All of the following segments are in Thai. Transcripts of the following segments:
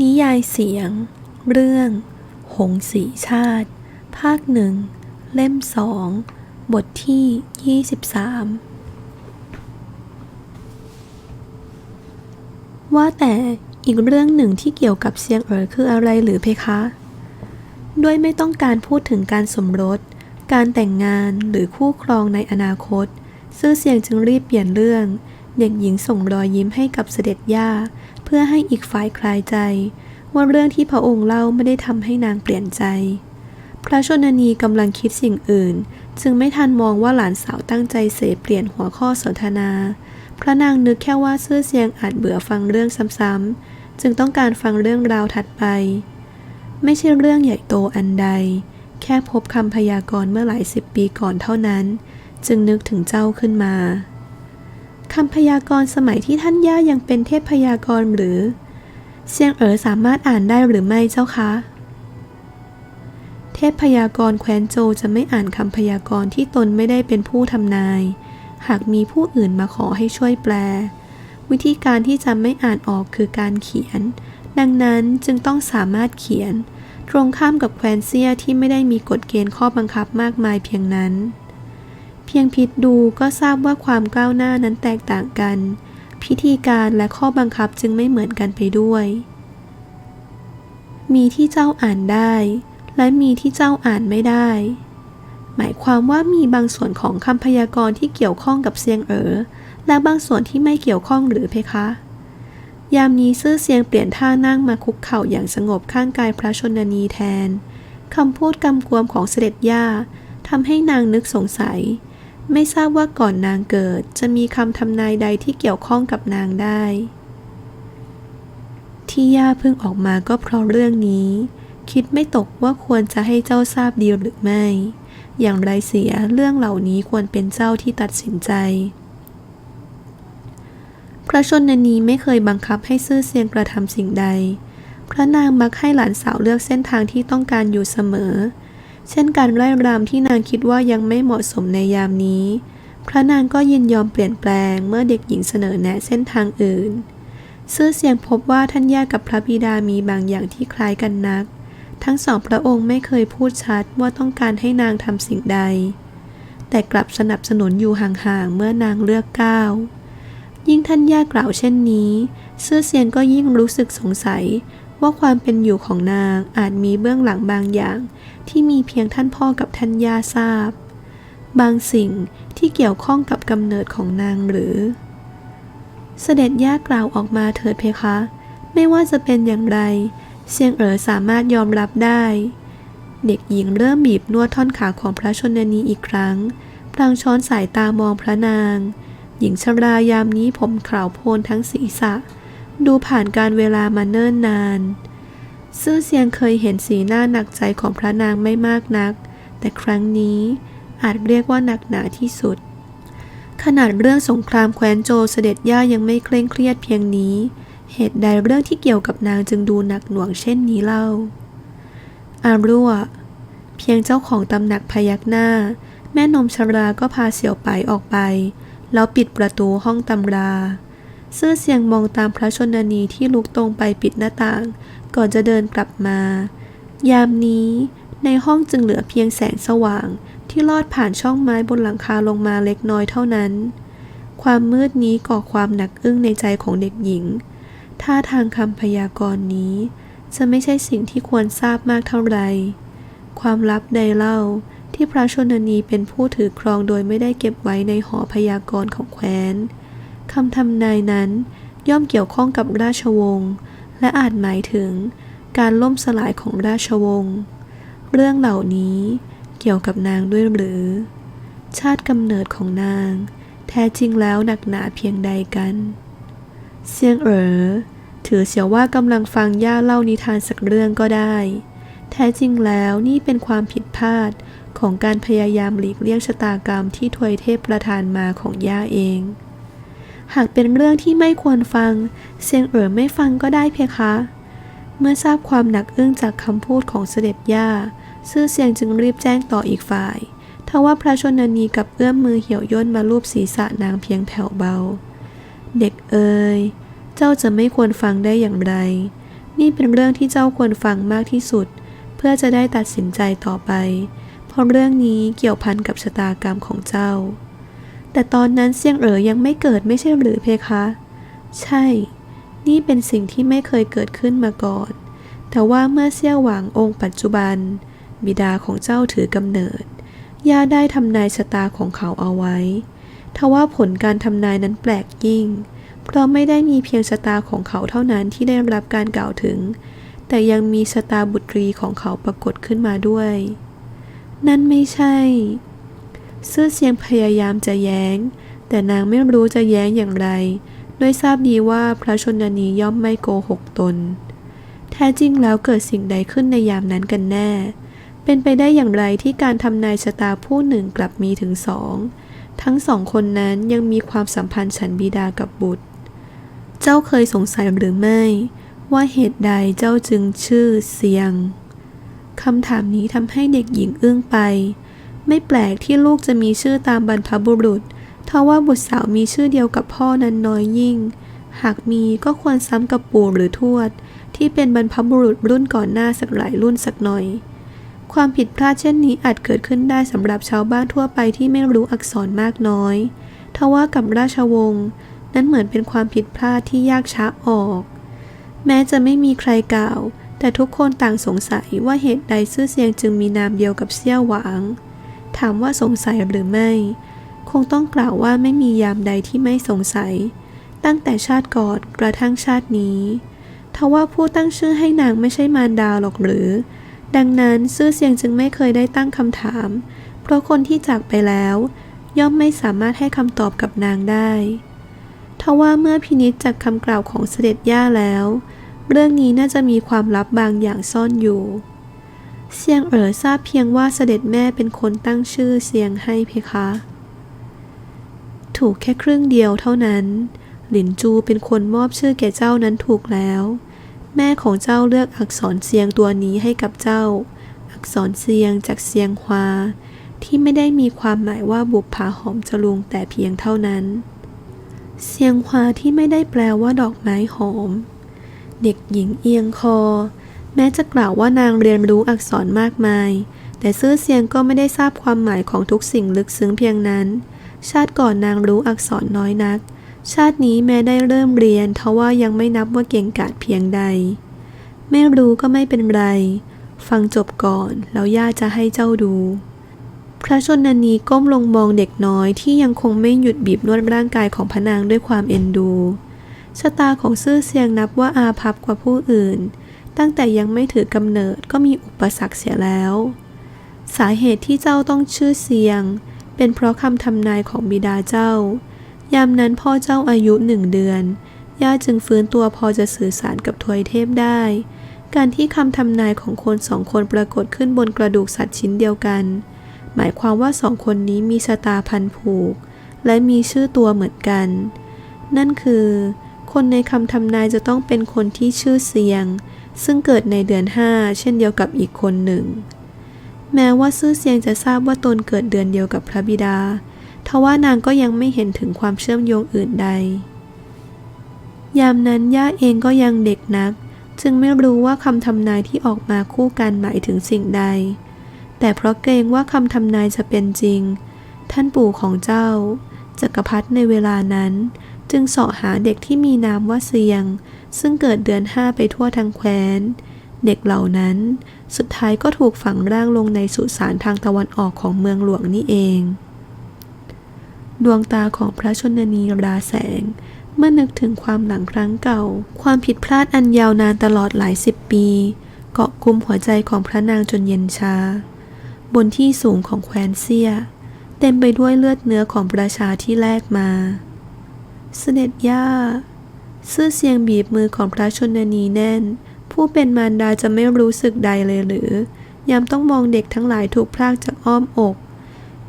นิยายเสียง เรื่อง หงสีชาติ ภาคหนึ่ง เล่มสอง บทที่ 23 ว่าแต่อีกเรื่องหนึ่งที่เกี่ยวกับเซียงเอ๋อคืออะไรหรือเพคะ ด้วยไม่ต้องการพูดถึงการสมรส การแต่งงานหรือคู่ครองในอนาคต ซื่อเซียงจึงรีบเปลี่ยนเรื่องเด็กหญิงส่งรอยยิ้มให้กับเสด็จย่า เพื่อให้อีกฝ่ายคลายใจ ว่าเรื่องที่พระองค์เล่าไม่ได้ทำให้นางเปลี่ยนใจ พระชนนีกำลังคิดสิ่งอื่น จึงไม่ทันมองว่าหลานสาวตั้งใจเสเปลี่ยนหัวข้อสนทนา พระนางนึกแค่ว่าซื่อเซียงอาจเบื่อฟังเรื่องซ้ำๆ จึงต้องการฟังเรื่องราวถัดไป ไม่ใช่เรื่องใหญ่โตอันใด แค่พบคำพยากรณ์เมื่อหลายสิบปีก่อนเท่านั้น จึงนึกถึงเจ้าขึ้นมา คำพยากรณ์สมัยที่ท่านย่ายังเป็นเทพพยากรณ์หรือ เซียงเอ๋อสามารถอ่านได้หรือไม่เจ้าคะ เทพพยากรณ์แคว้นโจจะไม่อ่านคำพยากรณ์ที่ตนไม่ได้เป็นผู้ทำนาย หากมีผู้อื่นมาขอให้ช่วยแปล วิธีการที่จะไม่อ่านออกคือการเขียน ดังนั้นจึงต้องสามารถเขียน ตรงข้ามกับแคว้นเซียที่ไม่ได้มีกฎเกณฑ์ข้อบังคับมากมายเพียงนั้น เพียงพิจดูก็ทราบว่าความก้าวหน้านั้นแตกต่างกัน พิธีการและข้อบังคับจึงไม่เหมือนกันไปด้วย มีที่เจ้าอ่านได้ และมีที่เจ้าอ่านไม่ได้ หมายความว่ามีบางส่วนของคำพยากรณ์ที่เกี่ยวข้องกับเซียงเอ๋อและบางส่วนที่ไม่เกี่ยวข้องหรือเพคะ ยามนี้ซื่อเซียงเปลี่ยนท่านั่งมาคุกเข่าอย่างสงบข้างกายพระชนนีแทนคำพูดกำกวมของเสด็จย่าทำให้นางนึกสงสัย ไม่ทราบว่าก่อนนางเกิดจะมีคำทำนายใดที่เกี่ยวข้องกับนางได้ ที่ย่าเพิ่งออกมาก็เพราะเรื่องนี้ คิดไม่ตกว่าควรจะให้เจ้าทราบดีหรือไม่ อย่างไรเสียเรื่องเหล่านี้ควรเป็นเจ้าที่ตัดสินใจ พระชนนีไม่เคยบังคับให้ซื่อเซียงกระทำสิ่งใด พระนางมักให้หลานสาวเลือกเส้นทางที่ต้องการอยู่เสมอเเช่นการไล่รำที่นางคิดว่ายังไม่เหมาะสมในยามนี้ พระนางก็ยินยอมเปลี่ยนแปลงเมื่อเด็กหญิงเสนอแนะเส้นทางอื่น ซื่อเสียงพบว่าท่านย่ากับพระบิดามีบางอย่างที่คล้ายกันนัก ทั้งสองพระองค์ไม่เคยพูดชัดว่าต้องการให้นางทำสิ่งใด แต่กลับสนับสนุนอยู่ห่างๆเมื่อนางเลือกก้าวยิ่งท่านย่ากล่าวเช่นนี้ซื่อเซียงก็ยิ่งรู้สึกสงสัย ว่าความเป็นอยู่ของนางอาจมีเบื้องหลังบางอย่าง ที่มีเพียงท่านพ่อกับท่านย่าทราบ บางสิ่งที่เกี่ยวข้องกับกำเนิดของนางหรือ เสด็จย่ากล่าวออกมาเถิดเพคะ ไม่ว่าจะเป็นอย่างไรเซียงเอ๋อสามารถยอมรับได้ เด็กหญิงเริ่มบีบนวดท่อนขาของพระชนนีอีกครั้งพลางช้อนสายตามองพระนาง หญิงชรายามนี้ผมขาวโพลนทั้งศีรษะ ดูผ่านการเวลามาเนิ่นนาน ซื่อเซียงเคยเห็นสีหน้าหนักใจของพระนางไม่มากนัก แต่ครั้งนี้อาจเรียกว่าหนักหนาที่สุด ขนาดเรื่องสงครามแคว้นโจเสด็จย่ายังไม่เคร่งเครียดเพียงนี้ เหตุใดเรื่องที่เกี่ยวกับนางจึงดูหนักหน่วงเช่นนี้เล่า อารัวเพียงเจ้าของตำหนักพยักหน้า แม่นมชราก็พาเสี่ยวไปออกไป แล้วปิดประตูห้องตำรา ซื่อเสียงมองตามพระชนนีที่ลุกตรงไปปิดหน้าต่าง ก่อนจะเดินกลับมา ยามนี้ในห้องจึงเหลือเพียงแสงสว่าง ที่ลอดผ่านช่องไม้บนหลังคาลงมาเล็กน้อยเท่านั้น ความมืดนี้ก่อความหนักอึ้งในใจของเด็กหญิง ท่าทางคำพยากรณ์นี้ จะไม่ใช่สิ่งที่ควรทราบมากเท่าไหร่ความลับใดเล่าที่พระชนนีเป็นผู้ถือครองโดยไม่ได้เก็บไว้ในหอพยากรณ์ของแคว้น คำทำนายนั้นย่อมเกี่ยวข้องกับราชวงศ์และอาจหมายถึงการล่มสลายของราชวงศ์ เรื่องเหล่านี้เกี่ยวกับนางด้วยหรือ ชาติกำเนิดของนาง แท้จริงแล้วหนักหนาเพียงใดกัน เซียงเอ๋อถือเสียว่ากำลังฟังย่าเล่านิทานสักเรื่องก็ได้ แท้จริงแล้วนี่เป็นความผิดพลาดของการพยายามหลีกเลี่ยงชะตากรรมที่ทวยเทพประทานมาของย่าเอง หากเป็นเรื่องที่ไม่ควรฟัง เซียงเอ๋อไม่ฟังก็ได้เพคะ เมื่อทราบความหนักอึ้งจากคำพูดของเสด็จย่า ซื่อเซียงจึงรีบแจ้งต่ออีกฝ่ายทว่าพระชนนีกับเอื้อมมือเหี่ยวย่นมาลูบศีรษะนางเพียงแผ่วเบา เด็กเอ๋ยเจ้าจะไม่ควรฟังได้อย่างไร นี่เป็นเรื่องที่เจ้าควรฟังมากที่สุด เพื่อจะได้ตัดสินใจต่อไป เพราะเรื่องนี้เกี่ยวพันกับชะตากรรมของเจ้า แต่ตอนนั้นเซียงเอ๋อยังไม่เกิดไม่ใช่หรือเพคะ ใช่ นี่เป็นสิ่งที่ไม่เคยเกิดขึ้นมาก่อน แต่ว่าเมื่อเซี่ยวหวางองค์ปัจจุบัน บิดาของเจ้าถือกำเนิด ย่าได้ทำนายชะตาของเขาเอาไว้ ทว่าผลการทำนายนั้นแปลกยิ่ง เพราะไม่ได้มีเพียงชะตาของเขาเท่านั้นที่ได้รับการกล่าวถึง แต่ยังมีชะตาบุตรีของเขาปรากฏขึ้นมาด้วย นั่นไม่ใช่ ซื่อเสียงพยายามจะแย้ง แต่นางไม่รู้จะแย้งอย่างไร ด้วยทราบดีว่าพระชนนีย่อมไม่โกหกตน แท้จริงแล้วเกิดสิ่งใดขึ้นในยามนั้นกันแน่ เป็นไปได้อย่างไรที่การทำนายชะตาผู้หนึ่งกลับมีถึงสอง ทั้งสองคนนั้นยังมีความสัมพันธ์ฉันบิดากับบุตร เจ้าเคยสงสัยหรือไม่ ว่าเหตุใดเจ้าจึงชื่อเสียงคำถามนี้ทำให้เด็กหญิงอึ้งไป ไม่แปลกที่ลูกจะมีชื่อตามบรรพบุรุษทว่าบุตรสาวมีชื่อเดียวกับพ่อนั้นน้อยยิ่ง หากมีก็ควรซ้ำกับปู่หรือทวด ที่เป็นบรรพบุรุษรุ่นก่อนหน้าสักหลายรุ่นสักหน่อย ความผิดพลาดเช่นนี้อาจเกิดขึ้นได้สำหรับชาวบ้านทั่วไปที่ไม่รู้อักษรมากน้อยทว่ากับราชวงศ์นั้นเหมือนเป็นความผิดพลาดที่ยากช้าออก แม้จะไม่มีใครกล่าว แต่ทุกคนต่างสงสัยว่าเหตุใดซื่อเซียงจึงมีนามเดียวกับเซี่ยวหวาง ถามว่าสงสัยหรือไม่ คงต้องกล่าวว่าไม่มียามใดที่ไม่สงสัย ตั้งแต่ชาติก่อนกระทั่งชาตินี้ทว่าผู้ตั้งชื่อให้นางไม่ใช่มารดาหรอกหรือ ดังนั้นซื่อเซียงจึงไม่เคยได้ตั้งคำถาม เพราะคนที่จากไปแล้ว ย่อมไม่สามารถให้คำตอบกับนางได้ทว่าเมื่อพินิจจากคำกล่าวของเสด็จย่าแล้ว เรื่องนี้น่าจะมีความลับบางอย่างซ่อนอยู่ เซียงเอ๋อทราบเพียงว่าเสด็จแม่เป็นคนตั้งชื่อเซียงให้เพคะ ถูกแค่ครึ่งเดียวเท่านั้น หลินจูเป็นคนมอบชื่อแก่เจ้านั้นถูกแล้ว แม่ของเจ้าเลือกอักษรเซียงตัวนี้ให้กับเจ้า อักษรเซียงจากเซียงฮวา ที่ไม่ได้มีความหมายว่าบุปผาหอมจรุงแต่เพียงเท่านั้น เซียงฮวาที่ไม่ได้แปลว่าดอกไม้หอม เด็กหญิงเอียงคอ แม้จะกล่าวว่านางเรียนรู้อักษรมากมาย แต่ซื่อเซียงก็ไม่ได้ทราบความหมายของทุกสิ่งลึกซึ้งเพียงนั้น ชาติก่อนนางรู้อักษรน้อยนัก ชาตินี้แม้ได้เริ่มเรียนทว่ายังไม่นับว่าเก่งกาจเพียงใด ไม่รู้ก็ไม่เป็นไร ฟังจบก่อนแล้วย่าจะให้เจ้าดู พระชนนีก้มลงมองเด็กน้อยที่ยังคงไม่หยุดบีบนวดร่างกายของพระนางด้วยความเอ็นดูชะตาของซื่อเซียงนับว่าอาภัพกว่าผู้อื่น ตั้งแต่ยังไม่ถือกำเนิดก็มีอุปสรรคเสียแล้ว สาเหตุที่เจ้าต้องชื่อเซียง เป็นเพราะคำทำนายของบิดาเจ้า ยามนั้นพ่อเจ้าอายุหนึ่งเดือน ย่าจึงฟื้นตัวพอจะสื่อสารกับทวยเทพได้ การที่คำทำนายของคนสองคนปรากฏขึ้นบนกระดูกสัตว์ชิ้นเดียวกัน หมายความว่าสองคนนี้มีชะตาพันผูก และมีชื่อตัวเหมือนกัน นั่นคือ คนในคำทำนายจะต้องเป็นคนที่ชื่อเสียง ซึ่งเกิดในเดือนห้าเช่นเดียวกับอีกคนหนึ่ง แม้ว่าซื่อเซียงจะทราบว่าตนเกิดเดือนเดียวกับพระบิดา ทว่านางก็ยังไม่เห็นถึงความเชื่อมโยงอื่นใด ยามนั้นย่าเองก็ยังเด็กนัก จึงไม่รู้ว่าคำทำนายที่ออกมาคู่กันหมายถึงสิ่งใด แต่เพราะเกรงว่าคำทำนายจะเป็นจริง ท่านปู่ของเจ้าจักรพรรดิในเวลานั้น จึงเสาะหาเด็กที่มีนามว่าเซียง ซึ่งเกิดเดือนห้าไปทั่วทั้งแคว้น เด็กเหล่านั้น สุดท้ายก็ถูกฝังร่างลงในสุสานทางตะวันออกของเมืองหลวงนี่เอง ดวงตาของพระชนนีราแสง เมื่อนึกถึงความหลังครั้งเก่า ความผิดพลาดอันยาวนานตลอดหลายสิบปี เกาะกุมหัวใจของพระนางจนเย็นชา บนที่สูงของแคว้นเซีย เต็มไปด้วยเลือดเนื้อของประชาที่แลกมา เสด็จย่า ซื่อเสียงบีบมือของพระชนนีแน่น ผู้เป็นมารดาจะไม่รู้สึกใดเลยหรือ ยามต้องมองเด็กทั้งหลายถูกพรากจากอ้อมอก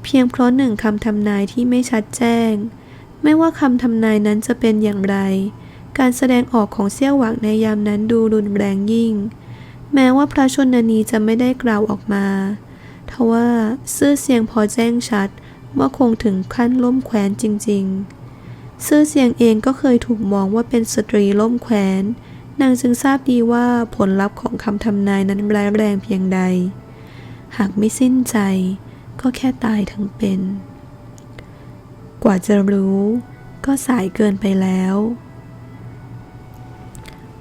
เพียงเพราะหนึ่งคำทำนายที่ไม่ชัดแจ้ง ไม่ว่าคำทำนายนั้นจะเป็นอย่างไร การแสดงออกของเซี่ยวหวังในยามนั้นดูรุนแรงยิ่ง แม้ว่าพระชนนีจะไม่ได้กล่าวออกมาทว่าซื่อเสียงพอแจ้งชัดว่าคงถึงขั้นล้มแคว้นจริง ๆ ซื่อเสียงเองก็เคยถูกมองว่าเป็นสตรีล่มแคว้น นางจึงทราบดีว่าผลลัพธ์ของคำทำนายนั้นร้ายแรงเพียงใด หากไม่สิ้นใจ ก็แค่ตายทั้งเป็น กว่าจะรู้ ก็สายเกินไปแล้ว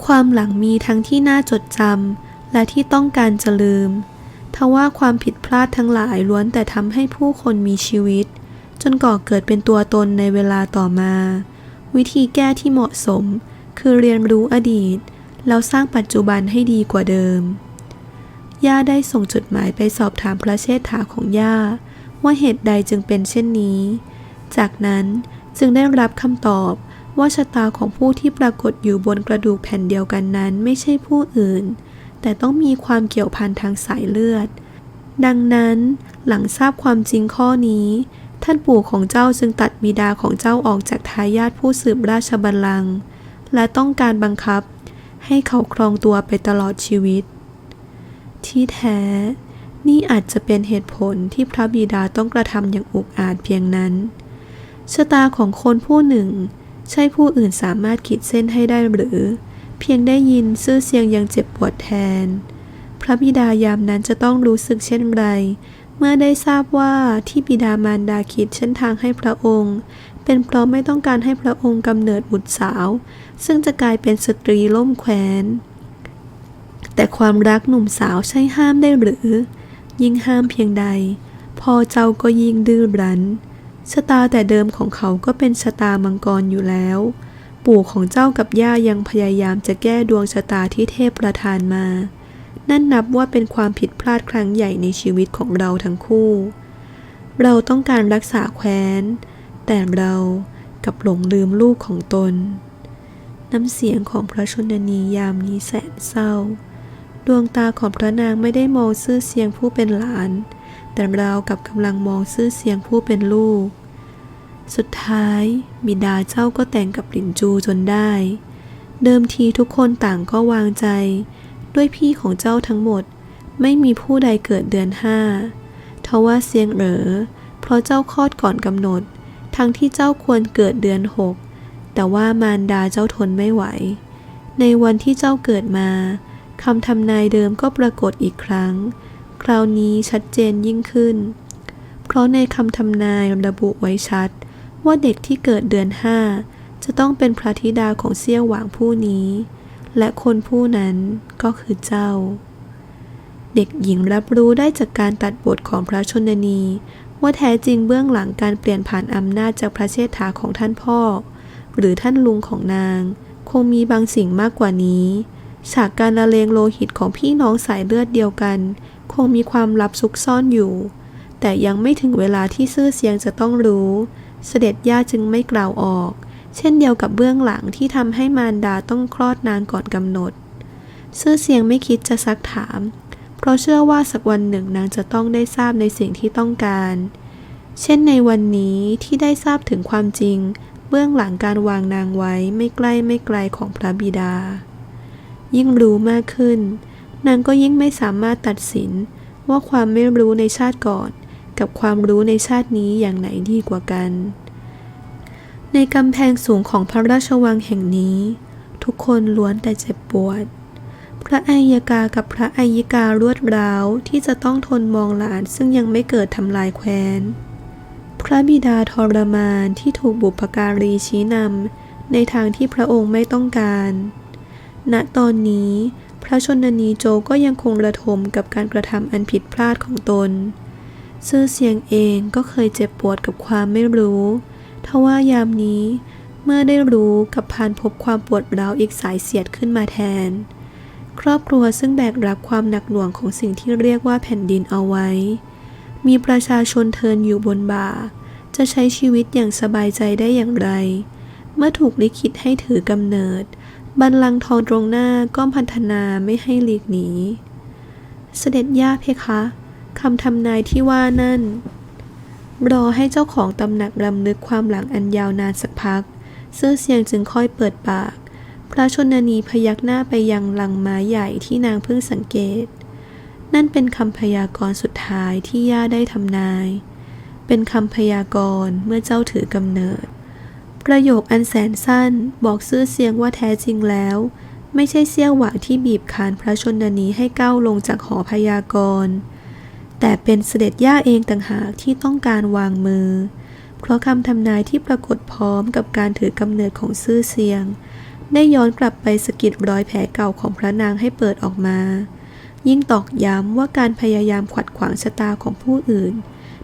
ความหลังมีทั้งที่น่าจดจำและที่ต้องการจะลืมทว่าความผิดพลาดทั้งหลายล้วนแต่ทำให้ผู้คนมีชีวิต จนก่อเกิดเป็นตัวตนในเวลาต่อมา วิธีแก้ที่เหมาะสม คือเรียนรู้อดีต แล้วสร้างปัจจุบันให้ดีกว่าเดิม ย่าได้ส่งจดหมายไปสอบถามพระเชษฐาของย่า ว่าเหตุใดจึงเป็นเช่นนี้ จากนั้นจึงได้รับคำตอบว่าชะตาของผู้ที่ปรากฏอยู่บนกระดูกแผ่นเดียวกันนั้นไม่ใช่ผู้อื่น แต่ต้องมีความเกี่ยวพันทางสายเลือด ดังนั้นหลังทราบความจริงข้อนี้ ท่านปู่ของเจ้าจึงตัดบิดาของเจ้าออกจากทายาทผู้สืบราชบัลลังก์และต้องการบังคับให้เขาครองตัวไปตลอดชีวิต ที่แท้ นี่อาจจะเป็นเหตุผลที่พระบิดาต้องกระทำอย่างอุกอาจเพียงนั้น ชะตาของคนผู้หนึ่ง ใช่ผู้อื่นสามารถขีดเส้นให้ได้หรือ เพียงได้ยินซื่อเสียงยังเจ็บปวดแทน พระบิดายามนั้นจะต้องรู้สึกเช่นไร เมื่อได้ทราบว่าที่บิดามารดาคิดเส้นทางให้พระองค์ เป็นเพราะไม่ต้องการให้พระองค์กำเนิดบุตรสาว ซึ่งจะกลายเป็นสตรีล่มแคว้น แต่ความรักหนุ่มสาวใช่ห้ามได้หรือ ยิ่งห้ามเพียงใด พอเจ้าก็ยิ่งดื้อรั้นชะตาแต่เดิมของเขาก็เป็นชะตามังกรอยู่แล้ว ปู่ของเจ้ากับย่ายังพยายามจะแก้ดวงชะตาที่เทพประทานมา นั่นนับว่าเป็นความผิดพลาดครั้งใหญ่ในชีวิตของเราทั้งคู่ เราต้องการรักษาแคว้น แต่เรากับหลงลืมลูกของตน น้ำเสียงของพระชนนียามนี้แสนเศร้า ดวงตาของพระนางไม่ได้มองซื่อเสียงผู้เป็นหลาน แต่เรากับกำลังมองซื่อเสียงผู้เป็นลูก สุดท้าย บิดาเจ้าก็แต่งกับหลินจูจนได้ เดิมทีทุกคนต่างก็วางใจ ด้วยพี่ของเจ้าทั้งหมด ไม่มีผู้ใดเกิดเดือนห้าทว่าเสียงเหรอเพราะเจ้าคลอดก่อนกำหนด ทั้งที่เจ้าควรเกิดเดือนหกแต่ว่ามารดาเจ้าทนไม่ไหว ในวันที่เจ้าเกิดมาคำทำนายเดิมก็ปรากฏอีกครั้ง คราวนี้ชัดเจนยิ่งขึ้น เพราะในคำทำนายระบุไว้ชัด ว่าเด็กที่เกิดเดือนห้าจะต้องเป็นพระธิดาของเซี่ยวหวางผู้นี้ และคนผู้นั้นก็คือเจ้า เด็กหญิงรับรู้ได้จากการตัดบทของพระชนนี ว่าแท้จริงเบื้องหลังการเปลี่ยนผ่านอำนาจจากพระเชษฐาของท่านพ่อ หรือท่านลุงของนาง คงมีบางสิ่งมากกว่านี้ ฉากการละเลงโลหิตของพี่น้องสายเลือดเดียวกัน คงมีความลับซุกซ่อนอยู่ แต่ยังไม่ถึงเวลาที่ซื่อเสียงจะต้องรู้ เสด็จย่าจึงไม่กล่าวออก เช่นเดียวกับเบื้องหลังที่ทำให้มารดาต้องคลอดนางก่อนกำหนดเซื่อเสียงไม่คิดจะซักถาม เพราะเชื่อว่าสักวันหนึ่งนางจะต้องได้ทราบในสิ่งที่ต้องการ เช่นในวันนี้ที่ได้ทราบถึงความจริง เบื้องหลังการวางนางไว้ไม่ใกล้ไม่ไกลของพระบิดา ยิ่งรู้มากขึ้น นางก็ยิ่งไม่สามารถตัดสินว่าความไม่รู้ในชาติก่อน กับความรู้ในชาตินี้อย่างไหนดีกว่ากัน ในกำแพงสูงของพระราชวังแห่งนี้ ทุกคนล้วนแต่เจ็บปวด พระอัยกากับพระอัยิการวดร้าวที่จะต้องทนมองหลานซึ่งยังไม่เกิดทำลายแคว้น พระบิดาทรมานที่ถูกบุพการีชี้นำในทางที่พระองค์ไม่ต้องการ ณตอนนี้พระชนนีโจก็ยังคงระทมกับการกระทำอันผิดพลาดของตนซื่อเสียงเองก็เคยเจ็บปวดกับความไม่รู้ ทว่ายามนี้เมื่อได้รู้กับพานพบความปวดร้าวอีกสายเสียดขึ้นมาแทน ครอบครัวซึ่งแบกรับความหนักหน่วงของสิ่งที่เรียกว่าแผ่นดินเอาไว้ มีประชาชนเทินอยู่บนบ่า จะใช้ชีวิตอย่างสบายใจได้อย่างไร เมื่อถูกลิขิตให้ถือกำเนิด บัลลังก์ทองตรงหน้าก็พันธนาไม่ให้หลีกหนีเสด็จย่าเพคะคำทำนายที่ว่านั่น รอให้เจ้าของตำหนักรำลึกความหลังอันยาวนานสักพัก เสื้อเสียงจึงค่อยเปิดปาก พระชนนีพยักหน้าไปยังลังไม้ใหญ่ที่นางเพิ่งสังเกต นั่นเป็นคำพยากรณ์สุดท้ายที่ย่าได้ทำนาย เป็นคำพยากรณ์เมื่อเจ้าถือกำเนิด ประโยคอันแสนสั้นบอกซื่อเสียงว่าแท้จริงแล้ว ไม่ใช่เสี้ยวหวาที่บีบคานพระชนนีให้ก้าวลงจากหอพยากรณ์ แต่เป็นเสด็จย่าเองต่างหากที่ต้องการวางมือ เพราะคำทำนายที่ปรากฏพร้อมกับการถือกำเนิดของซื่อเสียง ได้ย้อนกลับไปสะกิดรอยแผลเก่าของพระนางให้เปิดออกมา ยิ่งตอกย้ำว่าการพยายามขัดขวางชะตาของผู้อื่น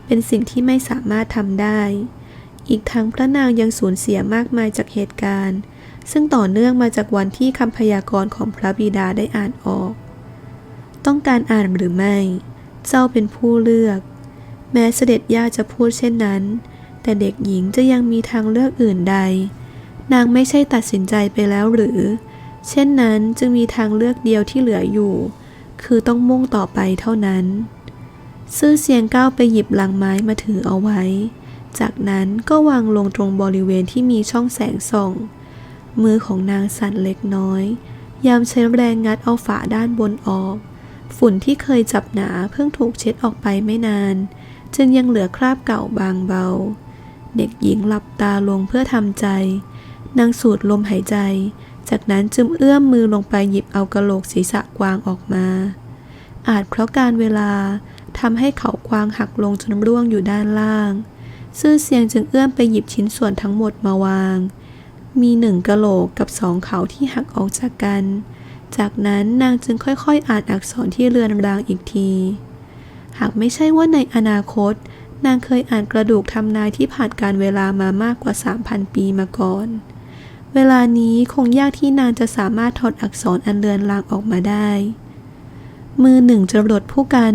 เป็นสิ่งที่ไม่สามารถทำได้ อีกทั้งพระนางยังสูญเสียมากมายจากเหตุการณ์ ซึ่งต่อเนื่องมาจากวันที่คำพยากรณ์ของพระบิดาได้อ่านออก ต้องการอ่านหรือไม่ เจ้าเป็นผู้เลือก แม้เสด็จย่าจะพูดเช่นนั้น แต่เด็กหญิงจะยังมีทางเลือกอื่นใด นางไม่ใช่ตัดสินใจไปแล้วหรือ เช่นนั้นจึงมีทางเลือกเดียวที่เหลืออยู่ คือต้องมุ่งต่อไปเท่านั้น ซื่อเสียงก้าวไปหยิบลังไม้มาถือเอาไว้ จากนั้นก็วางลงตรงบริเวณที่มีช่องแสงส่อง มือของนางสั่นเล็กน้อย ยามใช้แรงงัดเอาฝาด้านบนออก ฝุ่นที่เคยจับหนาเพิ่งถูกเช็ดออกไปไม่นาน จึงยังเหลือคราบเก่าบางเบา เด็กหญิงหลับตาลงเพื่อทำใจ นางสูดลมหายใจ จากนั้นจึงเอื้อมมือลงไปหยิบเอากระโหลกศีรษะกวางออกมา อาจเพราะการเวลาทำให้เขากวางหักลงจนร่วงอยู่ด้านล่าง ซื่อเสียงจึงเอื้อมไปหยิบชิ้นส่วนทั้งหมดมาวาง มีหนึ่งกะโหลกกับสองเขาที่หักออกจากกัน จากนั้นนางจึงค่อยๆ อ่านอักษรที่เรือนรางอีกที หากไม่ใช่ว่าในอนาคต นางเคยอ่านกระดูกทำนายที่ผ่านการเวลามามากกว่า 3,000 ปีมาก่อน เวลานี้คงยากที่นางจะสามารถถอดอักษรอันเรือนรางออกมาได้ มือหนึ่งจรดผู้กัน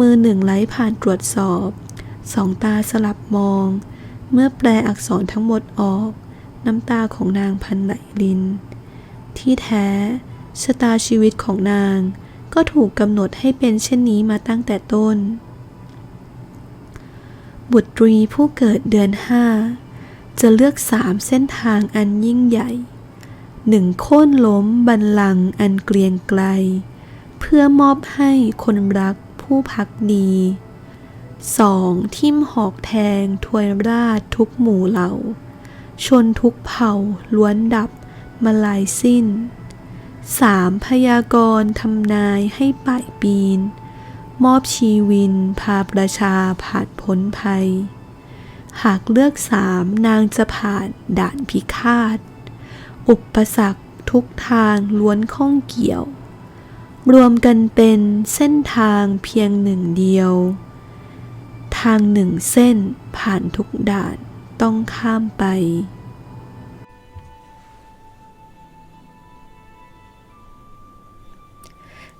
มือหนึ่งไหลผ่านตรวจสอบ สองตาสลับมอง เมื่อแปลอักษรทั้งหมดออก น้ำตาของนางพันไหลลิน ที่แท้ ชะตาชีวิตของนางก็ถูกกำหนดให้เป็นเช่นนี้มาตั้งแต่ต้น บุตรีผู้เกิดเดือนห้าจะเลือกสามเส้นทางอันยิ่งใหญ่หนึ่งโค่นล้มบันลังอันเกรียงไกล เพื่อมอบให้คนรักผู้พักดีสองทิ่มหอกแทงถวยราชทุกหมู่เหล่า ชนทุกเผ่าล้วนดับมาลายสิ้น สามพยากรณ์ทำนายให้ป่ายปีน มอบชีวิน พาประชาผ่านพ้นภัย หากเลือกสามนางจะผ่านด่านพิฆาต อุปสรรคทุกทางล้วนข้องเกี่ยว รวมกันเป็นเส้นทางเพียงหนึ่งเดียว ทางหนึ่งเส้นผ่านทุกด่านต้องข้ามไป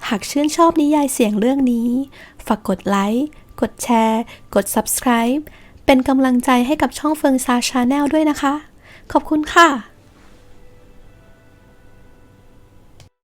หากชื่นชอบนิยายเสียงเรื่องนี้ ฝากกดไลค์ กดแชร์ กด subscribe เป็นกำลังใจให้กับช่องเฟิงซาชาแนลด้วยนะคะ ขอบคุณค่ะ